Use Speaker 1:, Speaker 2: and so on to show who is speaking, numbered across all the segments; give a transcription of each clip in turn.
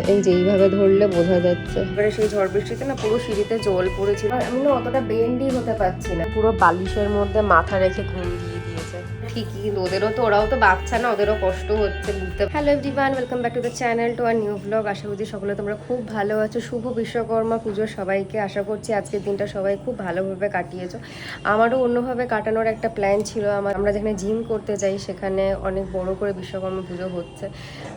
Speaker 1: যাচ্ছে এই যে এইভাবে ধরলে বোঝা যাচ্ছে। এবারে সেই ঝড় বৃষ্টিতে না পুরো সিঁড়িতে জল পড়েছিল। আমি না অতটা বেন্ডি হতে পারছি না। পুরো বালিশের মধ্যে মাথা রেখে ঘুম ঠিকই কিন্তু ওদেরও তো, ওরাও তো বাচ্চা না, ওদেরও কষ্ট হচ্ছে, বুঝতে hello everyone welcome back to the channel to our new blog আশা করছি সকলে তোমরা খুব ভালো আছো। শুভ বিশ্বকর্মা পুজোর সবাইকে। আশা করছি আজকের দিনটা সবাই খুব ভালোভাবে কাটিয়েছো। আমারও অন্যভাবে কাটানোর একটা প্ল্যান ছিল। আমার আমরা যেখানে জিম করতে যাই, সেখানে অনেক বড় করে বিশ্বকর্মা পুজো হচ্ছে।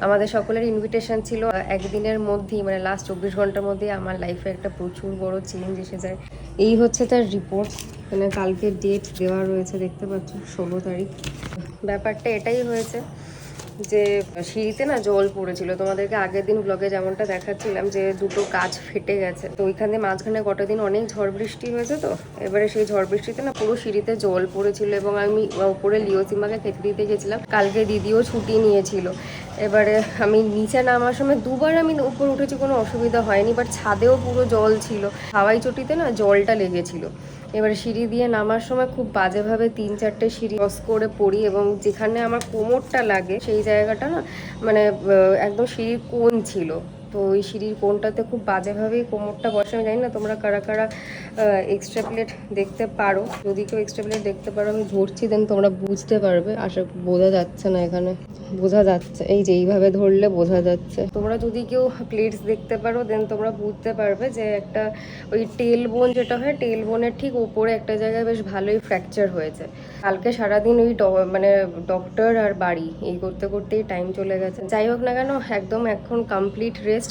Speaker 1: আমাদের সকলের ইনভিটেশন ছিল একদিনের মধ্যেই মানে লাস্ট চব্বিশ ঘণ্টার মধ্যেই আমার লাইফে একটা প্রচুর বড় চেঞ্জ এসে যায়। এই হচ্ছে তার রিপোর্ট মানে কালকে ডেট দেওয়া রয়েছে, দেখতে পাচ্ছ ষোলো তারিখ। ব্যাপারটা এটাই হয়েছে যে, সিঁড়িতে না জল পড়েছিল। তোমাদেরকে আগের দিন ব্লগে যেমনটা দেখাচ্ছিলাম যে, দুটো গাছ ফেটে গেছে। তো ওইখানে মাঝখানে কটা দিন অনেক ঝড় বৃষ্টি হয়েছে তো, এবারে সেই ঝড় বৃষ্টিতে না পুরো সিঁড়িতে জল পড়েছিল এবং আমি উপরে লিওসিমাকে খেতে দিতে গেছিলাম। কালকে দিদিও ছুটি নিয়েছিল। এবারে আমি নিচে নামার সময় দুবার আমি উপর উঠেছি, কোনো অসুবিধা হয়নি বাট ছাদেও পুরো জল ছিল। হাওয়াই চটিতে না জলটা লেগেছিল। এবারে সিঁড়ি দিয়ে নামার সময় খুব বাজেভাবে তিন চারটে সিঁড়ি ক্রস করে পড়ি এবং যেখানে আমার কোমরটা লাগে সেই জায়গাটা না মানে একদম সিঁড়ির কোণ ছিল। তো ওই সিঁড়ির কোনটাতে খুব বাজেভাবেই কোমরটা বসে আমি জানি না তোমরা কারা কারা এক্সট্রা প্লেট দেখতে পারো। যদি কেউ এক্সট্রা প্লেট দেখতে পারো, আমি ধরছি দেন তোমরা বুঝতে পারবে। আশা বোঝা যাচ্ছে না এখানে। বোঝা যাচ্ছে। এই যে এইভাবে ধরলে বোঝা যাচ্ছে। তোমরা যদি কেউ প্লেটস দেখতে পারো দেন তোমরা বুঝতে পারবে যে একটা ওই টেল বোন যেটা হয় টেল বোনের ঠিক উপরে একটা জায়গায় বেশ ভালোই ফ্র্যাকচার হয়েছে। কালকে সারাদিন ওই মানে ডক্টর আর বাড়ি, এই করতে করতেই টাইম চলে গেছে। যাই হোক না কেন, একদম এখন কমপ্লিট রেস্ট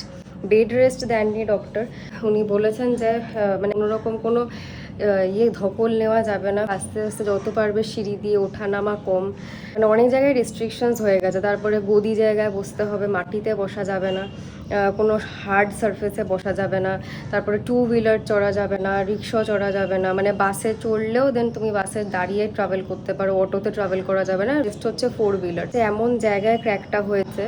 Speaker 1: বেড রেস্ট দেননি ডক্টর। উনি বলেছেন যে মানে কোনোরকম কোনো ইয়ে ধকল নেওয়া যাবে না। আস্তে আস্তে যত পারবে সিঁড়ি দিয়ে ওঠা নামা কম। মানে অনেক জায়গায় রেস্ট্রিকশনস হয়ে গেছে। তারপরে গদি জায়গায় বসতে হবে, মাটিতে বসা যাবে না। কোনো হার্ড সারফেসে বসা যাবে না। তারপরে টু হুইলার চড়া যাবে না রিক্সা চড়া যাবে না। মানে বাসে চড়লেও দেন তুমি বাসে দাঁড়িয়ে ট্রাভেল করতে পারো, অটোতে ট্রাভেল করা যাবে না। রেস্ট হচ্ছে ফোর হুইলার এমন জায়গায় ক্র্যাকটা হয়েছে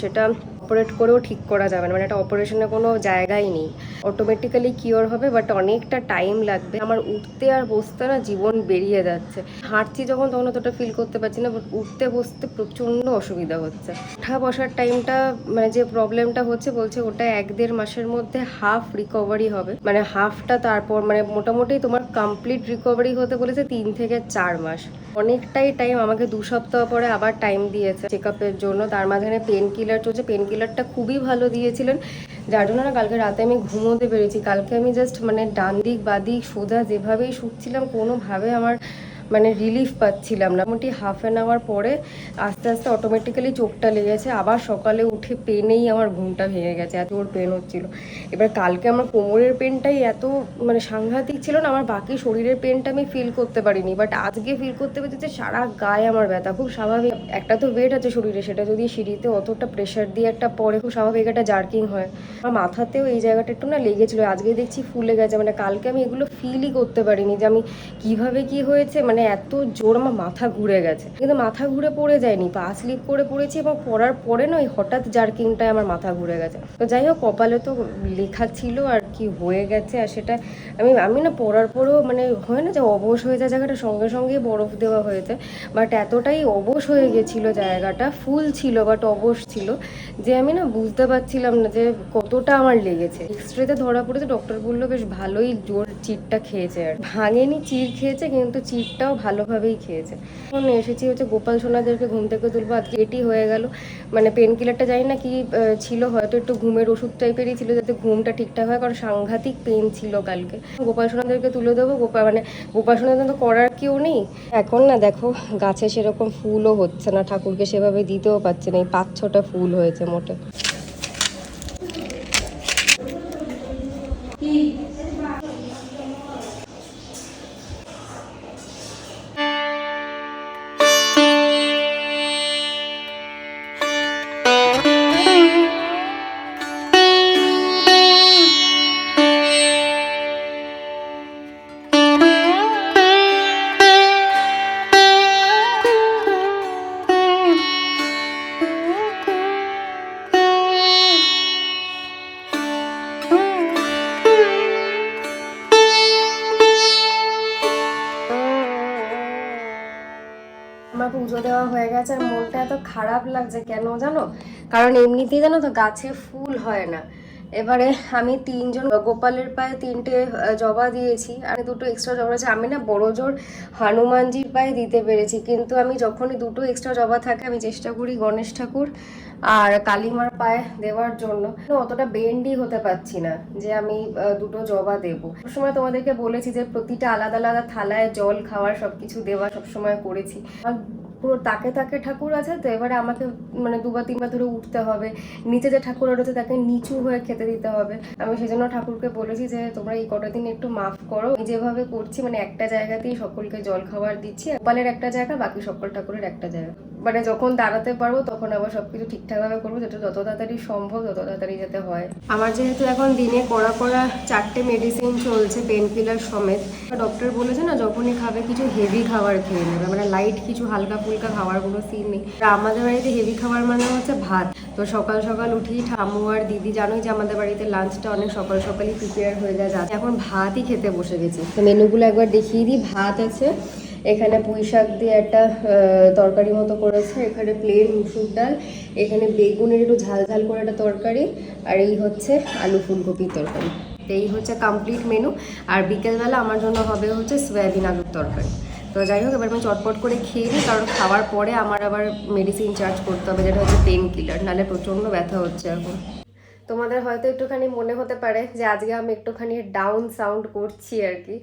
Speaker 1: সেটা অপারেট করেও ঠিক করা যাবে না। মানে এটা অপারেশনের কোনো জায়গাই নেই। অটোমেটিক্যালি কিওর হবে বাট অনেকটা টাইম লাগবে। আমার উঠতে আর বসতে না জীবন বেরিয়ে যাচ্ছে। হাঁটছি যখন, তখন অতটা ফিল করতে পারছি না বাট উঠতে বসতে প্রচণ্ড অসুবিধা হচ্ছে। ওঠা বসার টাইমটা মানে যে প্রবলেমটা হচ্ছে, বলছে ওটা এক দেড় মাসের মধ্যে হাফ রিকভারি হবে। মানে হাফটা তারপর মানে মোটামুটি তোমার কমপ্লিট রিকভারি হতে বলেছে তিন থেকে চার মাস। অনেকটাই টাইম আমাকে দু সপ্তাহ পরে আবার টাইম দিয়েছে। চেক জন্য, তার মাঝখানে পেন কিলার চলছে। পেন কিলারটা খুবই ভালো দিয়েছিলেন। যার জন্য না কালকে রাতে আমি ঘুমোতে পেরেছি। কালকে আমি জাস্ট মানে ডান দিক বাদিক সোজা যেভাবেই শুটছিলাম কোনোভাবে আমার মানে রিলিফ পাচ্ছিলাম না। মোটামুটি হাফ অ্যান আওয়ার পরে আস্তে আস্তে অটোমেটিক্যালি চোখটা লেগেছে আবার সকালে উঠে পেনেই আমার ঘুমটা ভেঙে গেছে, এত ওর পেন হচ্ছিল। এবার কালকে আমার কোমরের পেনটাই এত মানে সাংঘাতিক ছিল না, আমার বাকি শরীরের পেনটা আমি ফিল করতে পারিনি। বাট আজকে ফিল করতে পেরেছি যে সারা গায়ে আমার ব্যথা, খুব স্বাভাবিক। একটা তো ওয়েট আছে শরীরে, সেটা যদি সিঁড়িতে অতটা প্রেশার দিয়ে একটা পরে, খুব স্বাভাবিক একটা জার্কিং হয়। আমার মাথাতেও এই জায়গাটা একটু না লেগেছিল আজকে দেখছি ফুলে গেছে। মানে কালকে আমি এগুলো ফিলই করতে পারিনি যে আমি কীভাবে কি হয়েছে। মানে এত জোর আমার মাথা ঘুরে গেছে। কিন্তু মাথা ঘুরে পড়ে যায়নি, পা স্লিপ করে পড়েছি এবং পড়ার পরে না ওই হঠাৎ জার্কিংটায় আমার মাথা ঘুরে গেছে। তো যাই হোক, কপালে তো লেখা ছিল আর কি হয়ে গেছে আর সেটা আমি আমি না পড়ার পরেও মানে হয় না যে অবশ হয়ে যায়, জায়গাটা সঙ্গে সঙ্গেই বরফ দেওয়া হয়েছে। বাট এতটাই অবশ হয়ে গেছিল জায়গাটা, ফুল ছিল বাট অবশ ছিল যে আমি না বুঝতে পারছিলাম না যে কতটা আমার লেগেছে। এক্স রেতে ধরা পড়েছে ডক্টর বলল বেশ ভালোই জোর চিটটা খেয়েছে আর। ভাঙেনি, চির খেয়েছে, কিন্তু চিরটাও ভালোভাবেই খেয়েছে। এখন এসেছি হচ্ছে গোপাল সোনাদেরকে ঘুম থেকে তুলবো, আজকে এটি হয়ে গেল। মানে পেন কিলারটা জানি না কি ছিল, হয়তো একটু ঘুমের ওষুধ টাইপেরই ছিল যাতে ঘুমটা ঠিকঠাক হয়, কারণ সাংঘাতিক পেন ছিল কালকে। গোপাল সোনাদেরকে তুলে দেবো গোপাল মানে গোপাল সোনাদের তো করার কেউ নেই। এখন না দেখো, গাছে সেরকম ফুলও হচ্ছে না, ঠাকুরকে সেভাবে দিতেও পারছে না, এই পাঁচ ছটা ফুল হয়েছে মোটে। পুজো দেওয়া হয়ে গেছে আর মনটা এত খারাপ লাগছে কেন জানো? কারণ এমনিতেই জানো তো গাছে ফুল হয় না। এবারে আমি তিনজন, গোপালের পায়ে তিনটে জবা দিয়েছি আর দুটো এক্সট্রা জবা আছে আমি না বড় জোর হনুমানজির পায়ে দিতে পেরেছি, কিন্তু আমি যখনই দুটো এক্সট্রা জবা থাকে, আমি চেষ্টা করি গণেশ ঠাকুর আর কালিমার পায়ে দেওয়ার জন্য। অতটা বেন্ডই হতে পারছি না যে আমি দুটো জবা দেব। সময় তোমাদেরকে বলেছি যে প্রতিটা আলাদা আলাদা থালায় জল খাওয়ার সবকিছু দেওয়া সবসময় করেছি। পুরো তাকে তাকে ঠাকুর আছে, তো এবারে আমাকে মানে দুবার তিনবার ধরে উঠতে হবে। নিচে যে ঠাকুর রয়েছে তাকে নিচু হয়ে খেতে দিতে হবে। আমি সেজন্য ঠাকুরকে বলেছি যে, তোমরা এই কটা দিন একটু মাফ করো। যেভাবে করছি মানে একটা জায়গাতেই সকলকে জল খাবার দিচ্ছি, গোপালের একটা জায়গা, বাকি সকল ঠাকুরের একটা জায়গা। মানে যখন দাঁড়াতে পারব তখন আবার সবকিছু ঠিকঠাক ভাবে করব যেটা যত তাড়াতাড়ি সম্ভব, তত তাড়াতাড়ি যাতে হয়। আমার যেহেতু এখন দিনে কড়া কড়া চারটে মেডিসিন চলছে পেন কিলার সমেত। ডক্টর বলেছে না, যখনই খাবে কিছু হেভি খাবার খেয়ে নেবে। মানে লাইট কিছু হালকা ফুলকা খাবার কোনো সিন নেই আমাদের বাড়িতে হেভি খাবার মানে হচ্ছে ভাত। তো সকাল সকাল উঠি ঠামু আর দিদি জানোই যে আমাদের বাড়িতে লাঞ্চটা অনেক সকাল সকালই প্রিপেয়ার হয়ে যায়। এখন ভাতই খেতে বসে গেছি। মেনুগুলো একবার দেখিয়ে দিই। ভাত আছে এখানে পুঁই শাক দিয়ে একটা তরকারি মতো করেছে। এখানে প্লেন মুসুর ডাল, এখানে বেগুনের একটু ঝাল ঝাল করে একটা তরকারি, আর এই হচ্ছে আলু ফুলকপির তরকারি। এই হচ্ছে কমপ্লিট মেনু আর বিকেলবেলা আমার জন্য হবে হচ্ছে সয়াবিন আলুর তরকারি। তো যাই হোক, এবার আমি চটপট করে খেয়ে নিই, কারণ খাওয়ার পরে আমার আবার মেডিসিন চার্জ করতে হবে, যেটা হচ্ছে পেন কিলার নাহলে প্রচণ্ড ব্যথা হচ্ছে এখন। তোমাদের হয়তো একটুখানি মনে হতে পারে যে আজকে আমি একটুখানি ডাউন সাউন্ড করছি আর কি।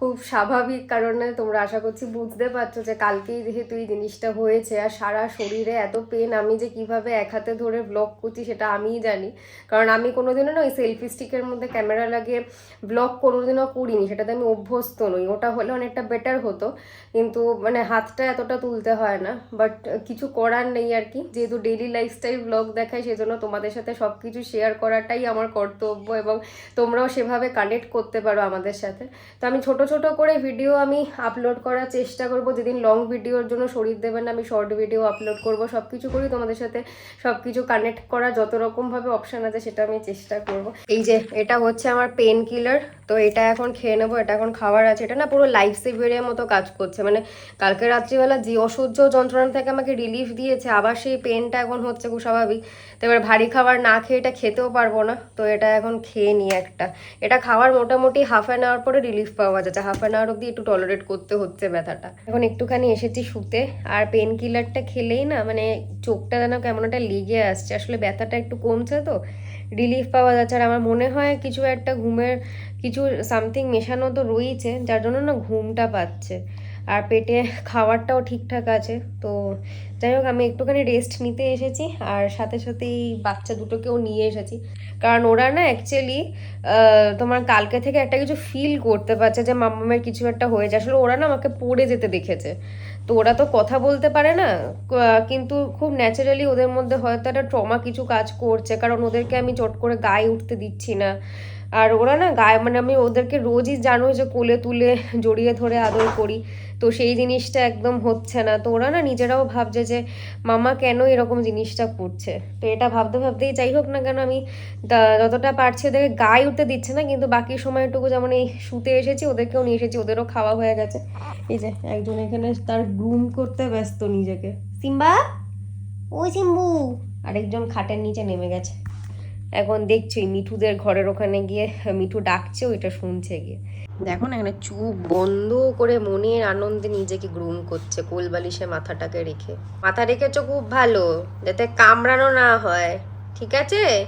Speaker 1: খুব স্বাভাবিক কারণে তোমরা আশা করছি বুঝতে পারছ যে কালকেই যেহেতু এই জিনিসটা হয়েছে আর সারা শরীরে এত পেন আমি যে কীভাবে এক হাতে ধরে ব্লগ করছি সেটা আমিই জানি। কারণ আমি কোনোদিনও না ওই সেলফি স্টিকের মধ্যে ক্যামেরা লাগিয়ে ব্লগ কোনোদিনও করিনি, সেটাতে আমি অভ্যস্ত নই। ওটা হলে অনেকটা বেটার হতো, কিন্তু মানে হাতটা এতটা তুলতে হয় না। বাট কিছু করার নেই আর কি। যেহেতু ডেইলি লাইফস্টাইল ব্লগ দেখায় সেজন্য তোমাদের সাথে সব কিছু শেয়ার করাটাই আমার কর্তব্য এবং তোমরাও সেভাবে কানেক্ট করতে পারো আমাদের সাথে। তো আমি ছোট ছোট করে ভিডিও আমি আপলোড করার চেষ্টা করব। যেদিন লং ভিডিওর জন্য শরীর দেবেন না, আমি শর্ট ভিডিও আপলোড করব। সব কিছু করি, তোমাদের সাথে সব কিছু কানেক্ট করা যত রকমভাবে অপশান আছে, সেটা আমি চেষ্টা করব। এই যে, এটা হচ্ছে আমার পেন কিলার তো এটা এখন খেয়ে নেব, এটা এখন খাবার আছে। এটা না পুরো লাইফ সেভিয়ারের মতো কাজ করছে। মানে কালকে রাত্রিবেলা যে অসহ্য যন্ত্রণা থেকে আমাকে রিলিফ দিয়েছে, আবার সেই পেনটা এখন হচ্ছে খুব স্বাভাবিক। তো এবার ভারী খাবার না খেয়ে এটা খেতেও পারব না। তো এটা এখন খেয়ে নিই একটা। এটা খাওয়ার মোটামুটি হাফ অ্যান আওয়ার পরে রিলিফ পাওয়া যাচ্ছে। হাফ অ্যান আওয়ার অব্দি একটু টলারেট করতে হচ্ছে ব্যথাটা। এখন একটুখানি এসেছি শুতে। আর পেন কিলারটা খেলেই না মানে চোখটা যেন কেমন একটা লেগে আসছে। আসলে ব্যথাটা একটু কমছে তো। রিলিফ পাওয়া যাচ্ছে। আর আমার মনে হয় কিছু একটা ঘুমের কিছু সামথিং মেশানো তো রয়েছে, যার জন্য না ঘুমটা পাচ্ছে। আর পেটে খাবারটাও ঠিকঠাক আছে। তো যাই হোক, আমি একটুখানি রেস্ট নিতে এসেছি, আর সাথে সাথে এই বাচ্চা দুটোকেও নিয়ে এসেছি। কারণ ওরা না অ্যাকচুয়ালি তোমার কালকে থেকে একটা কিছু ফিল করতে পারছে যে, মাম্মামের কিছু একটা হয়েছে। আসলে ওরা না আমাকে পড়ে যেতে দেখেছে। তো ওরা তো কথা বলতে পারে না কিন্তু খুব ন্যাচারালি ওদের মধ্যে হয়তো একটা ট্রমা কিছু কাজ করছে, কারণ ওদেরকে আমি চট করে গায়ে উঠতে দিচ্ছি না। আর ওরা না গায়ে মানে আমি ওদেরকে রোজই জানো যে কোলে তুলে জড়িয়ে ধরে আদর করি। তো সেই জিনিসটা একদম হচ্ছে না। তো ওরা না নিজেরাও ভাবছে যে, মামা কেন এরকম জিনিসটা করছে? তো এটা ভাবতে ভাবতেই যাই হোক না কেন আমি যতটা পারছি ওদেরকে গায়ে উঠতে দিচ্ছে না, কিন্তু বাকি সময়টুকু যেমন এই শুতে এসেছি, ওদেরকেও নিয়ে এসেছি, ওদেরও খাওয়া হয়ে গেছে। এই যে একজন এখানে তার গ্রুম করতে ব্যস্ত নিজেকে। সিম্বা? ওই সিম্বু। আরেকজন খাটের নিচে নেমে গেছে। এখন দেখছি মিঠুদের ঘরের ওখানে গিয়ে মিঠু ডাকছে, ওইটা শুনছে গিয়ে। দেখো না এখানে চুপ বন্ধ করে মনের আনন্দে নিজেকে গ্রুম করছে কোলবালিশে মাথাটাকে রেখে। মাথা রেখেছো খুব ভালো, যাতে কামড়ানো না হয়, ঠিক আছে?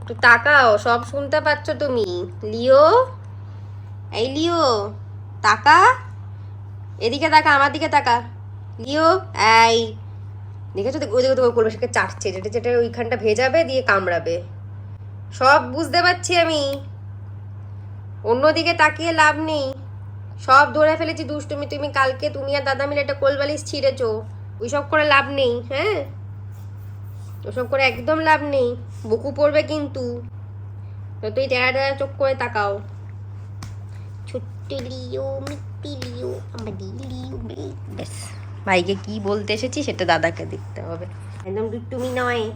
Speaker 1: একটু তাকাও, সব শুনতে পাচ্ছ তুমি। লিও? এই লিও, তাকা। এদিকে তাকা, আমার দিকে তাকা। লিও? এই। দেখেছ দেখ- ওই দেখো দেখো কোলবালিশকে চাটছে যেটা যেটা ওইখানটা ভেজাবে, দিয়ে কামড়াবে। সব বুঝতে পারছি আমি। অন্যদিকে তাকিয়ে লাভ নেই। সব ধরে ফেলেছি দুষ্টুমি তুমি কালকে তুমি আর দাদা মিলে একটা কোলবালিশ ছিঁড়েছো। ওইসব করে লাভ নেই হ্যাঁ? ওসব করে একদম লাভ নেই। বকু পড়বে কিন্তু। যতই টেরা টেরা চোখ করে তাকাও। ব্যাস। ভাইকে কি বলতে এসেছি সেটা দাদাকে দেখতে হবে। একদম দুষ্টুমি নয়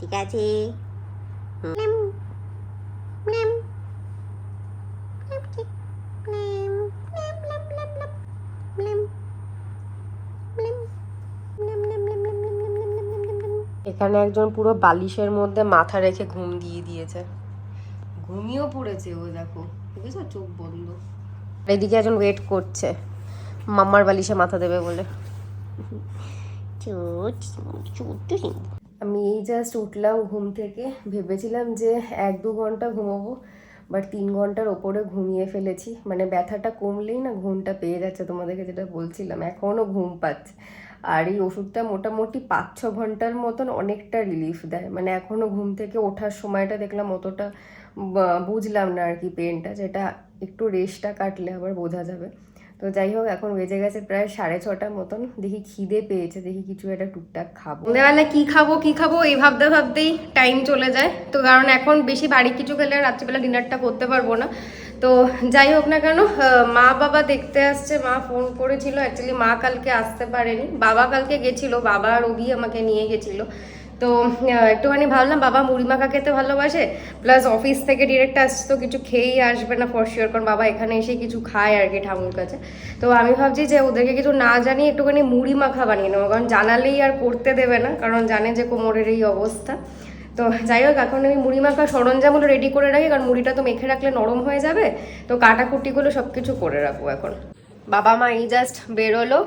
Speaker 1: ঠিক আছে? এখানে একজন পুরো বালিশের মধ্যে মাথা রেখে ঘুম দিয়ে দিয়েছে। ঘুমিয়েও পড়েছে ও দেখো। বুঝেছ? চোখ বন্ধ। এদিকে একজন ওয়েট করছে। মাম্মার বালিশে মাথা দেবে বলে। আমি এই জাস্ট উঠলাম, ঘুম থেকে ভেবেছিলাম যে এক দু ঘণ্টা ঘুমাবো বাট তিন ঘণ্টার ওপরে ঘুমিয়ে ফেলেছি। মানে ব্যথাটা কমলেই না ঘুমটা পেয়ে যাচ্ছে তোমাদেরকে যেটা বলছিলাম এখনও ঘুম পাচ্ছে। আর এই ওষুধটা মোটামুটি পাঁচ ছ ঘণ্টার মতন অনেকটা রিলিফ দেয়। মানে এখনও ঘুম থেকে ওঠার সময়টা দেখলাম অতটা বুঝলাম না আর কি পেনটা যেটা একটু রেস্টটা কাটলে আবার বোঝা যাবে। তো যাই হোক, এখন বেজে গেছে প্রায় সাড়ে ছটার মতন। দেখি খিদে পেয়েছে, দেখি কিছু একটা টুকটাক খাব। সন্ধ্যেবেলা কি খাব কি খাব, এই ভাবতে ভাবতেই টাইম চলে যায়। তো কারণ এখন বেশি বাড়ি কিছু খেলে রাত্রিবেলা ডিনারটা করতে পারব না। তো যাই হোক না কেন মা বাবা দেখতে আসছে, মা ফোন করেছিল। অ্যাকচুয়ালি মা কালকে আসতে পারেনি। বাবা কালকে গেছিল, বাবা আর অভি আমাকে নিয়ে গেছিল। তো একটুখানি ভাবলাম, বাবা মুড়ি মাখা খেতে ভালোবাসে? প্লাস অফিস থেকে ডিরেক্ট আসছে তো কিছু খেয়েই আসবে না ফর শিওর কারণ বাবা এখানে এসে কিছু খায় আর কি ঠাকুর কাছে। তো আমি ভাবছি যে ওদেরকে কিছু না জানিয়ে একটুখানি মুড়ি মাখা বানিয়ে নেব, কারণ জানালেই আর করতে দেবে না, কারণ জানে যে কোমরের এই অবস্থা। তো যাই হোক, এখন আমি মুড়ি মাখা সরঞ্জামগুলো রেডি করে রাখি, কারণ মুড়িটা তো মেখে রাখলে নরম হয়ে যাবে। তো কাটাকুটিগুলো সব কিছু করে রাখব এখন। বাবা মা এই জাস্ট বেরোলো।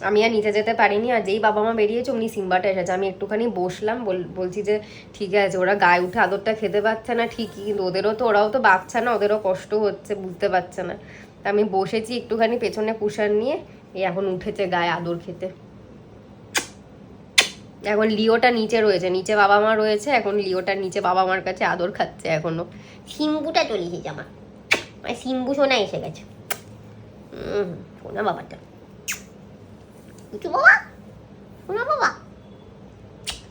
Speaker 1: আমি আর নিচে যেতে পারিনি, আর যেই বাবা মা বেরিয়েছে উনি সিম্বাটা এসেছে। আমি একটুখানি বসলাম, বল- বলছি যে, ঠিক আছে, ওরা গায়ে উঠে আদরটা খেতে পারছে না ঠিকই, কিন্তু ওদেরও তো, ওরাও তো বাচ্চা না, ওদেরও কষ্ট হচ্ছে, বুঝতে পারছে না। তা আমি বসেছি একটুখানি পেছনে কুশার নিয়ে, এই এখন উঠেছে গায়ে আদর খেতে। এখন লিওটা নিচে রয়েছে, নিচে বাবা মা রয়েছে, এখন লিওটার নিচে বাবা মার কাছে আদর খাচ্ছে এখনও।
Speaker 2: সিম্বুটা চলে এসেছে আমার। মানে সিম্বু সোনা এসে গেছে। সোনা বাবাটা। কিছু বাবা সোনা বাবা,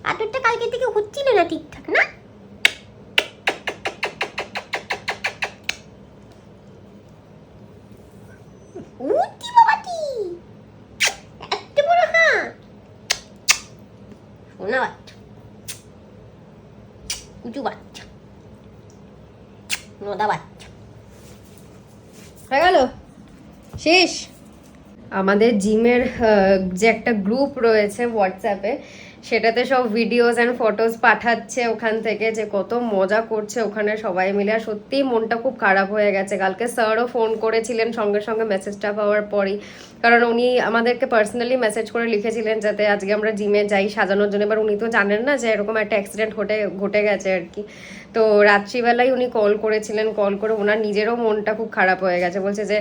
Speaker 2: আদরটা কালকে থেকে হচ্ছিল না ঠিকঠাক, না? উঠি বাবাটি এত বড় হাঁ সোনা উঁচু বাচ্চা।
Speaker 1: হয়ে গেল? শেষ? আমাদের জিমের যে একটা গ্রুপ রয়েছে হোয়াটসঅ্যাপে সেটাতে সব ভিডিওস অ্যান্ড ফটোস পাঠাচ্ছে ওখান থেকে যে কত মজা করছে ওখানে সবাই মিলে। আর সত্যিই মনটা খুব খারাপ হয়ে গেছে। কালকে স্যারও ফোন করেছিলেন সঙ্গে সঙ্গে মেসেজটা পাওয়ার পরই। কারণ উনি আমাদেরকে পার্সোনালি মেসেজ করে লিখেছিলেন যাতে আজকে আমরা জিমে যাই সাজানোর জন্য। এবার উনি তো জানেন না যে এরকম একটা অ্যাক্সিডেন্ট ঘটে ঘটে গেছে আর কি। তো রাত্রিবেলায় উনি কল করেছিলেন কল করে ওনার নিজেরও মনটা খুব খারাপ হয়ে গেছে। বলছে যে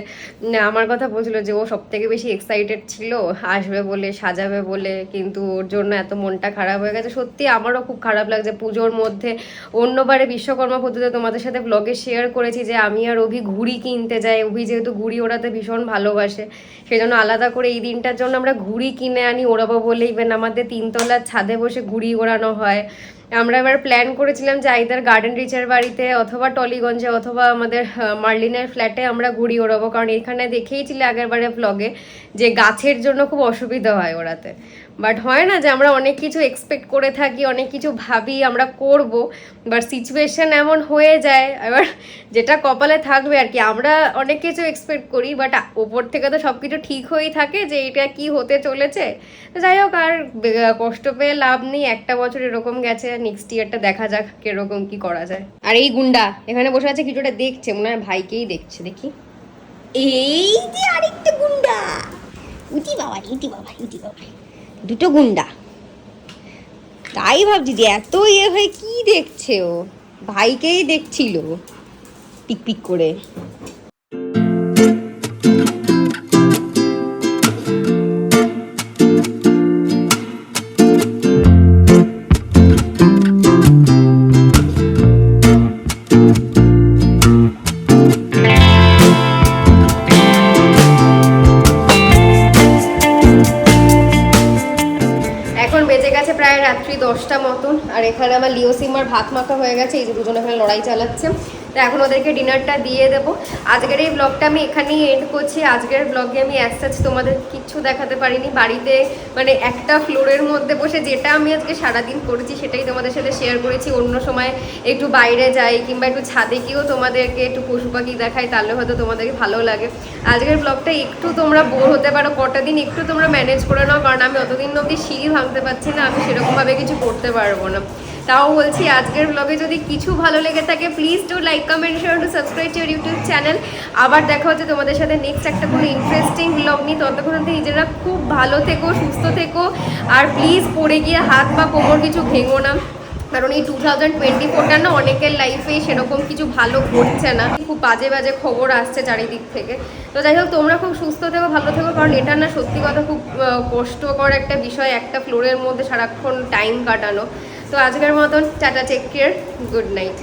Speaker 1: আমার কথা বলছিল যে, ও সব থেকে বেশি এক্সাইটেড ছিল, আসবে বলে, সাজাবে বলে, কিন্তু ওর জন্য এত মনটা খারাপ হয়ে গেছে। সত্যি আমারও খুব খারাপ লাগছে পুজোর মধ্যে। অন্যবারে বিশ্বকর্মা পদ্ধতিতে তোমাদের সাথে ব্লগে শেয়ার করেছি যে, আমি আর অভি ঘুড়ি কিনতে যাই। অভি যেহেতু ঘুড়ি ওড়াতে ভীষণ ভালোবাসে সেই জন্য আলাদা করে এই দিনটার জন্য আমরা ঘুড়ি কিনে আনি, ওড়াবো বলে ইভেন আমাদের তিনতলার ছাদে বসে ঘুড়ি ওড়ানো হয়। আমরা এবার প্ল্যান করেছিলাম যে আইদার গার্ডেন রিচার বাড়িতে অথবা টলিগঞ্জে অথবা আমাদের মার্লিনের ফ্ল্যাটে আমরা ঘুরি ওড়াবো। কারণ এখানে দেখেইছিলে আগের বারে ব্লগে যে গাছের জন্য খুব অসুবিধা হয় ওড়াতে। বাট হয় না যে আমরা অনেক কিছু এক্সপেক্ট করে থাকি, অনেক কিছু ভাবি, আমরা করব বাট সিচুয়েশন এমন হয়ে যায়, এবার যেটা কপালে থাকবে আর কি। আমরা অনেক কিছু এক্সপেক্ট করি বাট ওপর থেকে তো সব কিছু ঠিক হয়েই থাকে যে এটা কি হতে চলেছে। তো যাই হোক, আর কষ্ট পেয়ে লাভ নেই, একটা বছর এরকম গেছে নেক্সট ইয়ারটা দেখা যাক কীরকম কি করা যায়। আর এই গুন্ডা এখানে বসে আছে, কিছুটা দেখছে, মনে হয় ভাইকেই দেখছে, দেখি।
Speaker 2: এই যে আরেকটা গুন্ডা! উঠি বাবা উঠি বাবা উঠি বাবা। দুটো গুন্ডা।
Speaker 1: তাই ভাবছি যে এত ইয়ে হয়ে কি দেখছে ও? ভাইকেই দেখছিল। পিক পিক করে। আর লিও সিমার ভাত মাখা হয়ে গেছে, এই যে দুজন এখানে লড়াই চালাচ্ছে। তো এখন ওদেরকে ডিনারটা দিয়ে দেবো। আজকের এই ব্লগটা আমি এখানেই এন্ড করছি। আজকের ব্লগে আমি অ্যাজ তোমাদের কিচ্ছু দেখাতে পারিনি। বাড়িতে মানে একটা ফ্লোরের মধ্যে বসে যেটা আমি আজকে সারাদিন করেছি, সেটাই তোমাদের সাথে শেয়ার করেছি। অন্য সময় একটু বাইরে যাই কিংবা একটু ছাদে গিয়েও তোমাদেরকে একটু পশু পাখি দেখাই, তাহলে হয়তো তোমাদেরকে ভালো লাগে। আজকের ব্লগটা একটু তোমরা বোর হতে পারো, কটা দিন একটু তোমরা ম্যানেজ করে নাও, কারণ আমি অতদিন অবধি সিঁড়ি ভাঙতে পারছি না, আমি সেরকমভাবে কিছু করতে পারব না। তাও বলছি আজকের ব্লগে যদি কিছু ভালো লেগে থাকে please do like comment share to subscribe to YouTube channel আবার দেখা হচ্ছে তোমাদের সাথে নেক্সট একটা কোনো ইন্টারেস্টিং ব্লগ নিয়ে। ততক্ষণ নিজেরা খুব ভালো থেকো, সুস্থ থেকো। আর প্লিজ পড়ে গিয়ে হাত বা কোমর কিছু ভেঙো না। কারণ এই টু থাউজেন্ড টোয়েন্টি ফোরটা না অনেকের লাইফে সেরকম কিছু ভালো ঘটছে না। খুব বাজে বাজে খবর আসছে চারিদিক থেকে। তো যাই হোক, তোমরা খুব সুস্থ থেকো, ভালো থেকো। কারণ এটা না সত্যি কথা খুব কষ্টকর একটা বিষয়। একটা ফ্লোরের মধ্যে সারাক্ষণ টাইম কাটানো। তো আজকের মতন tata take care good night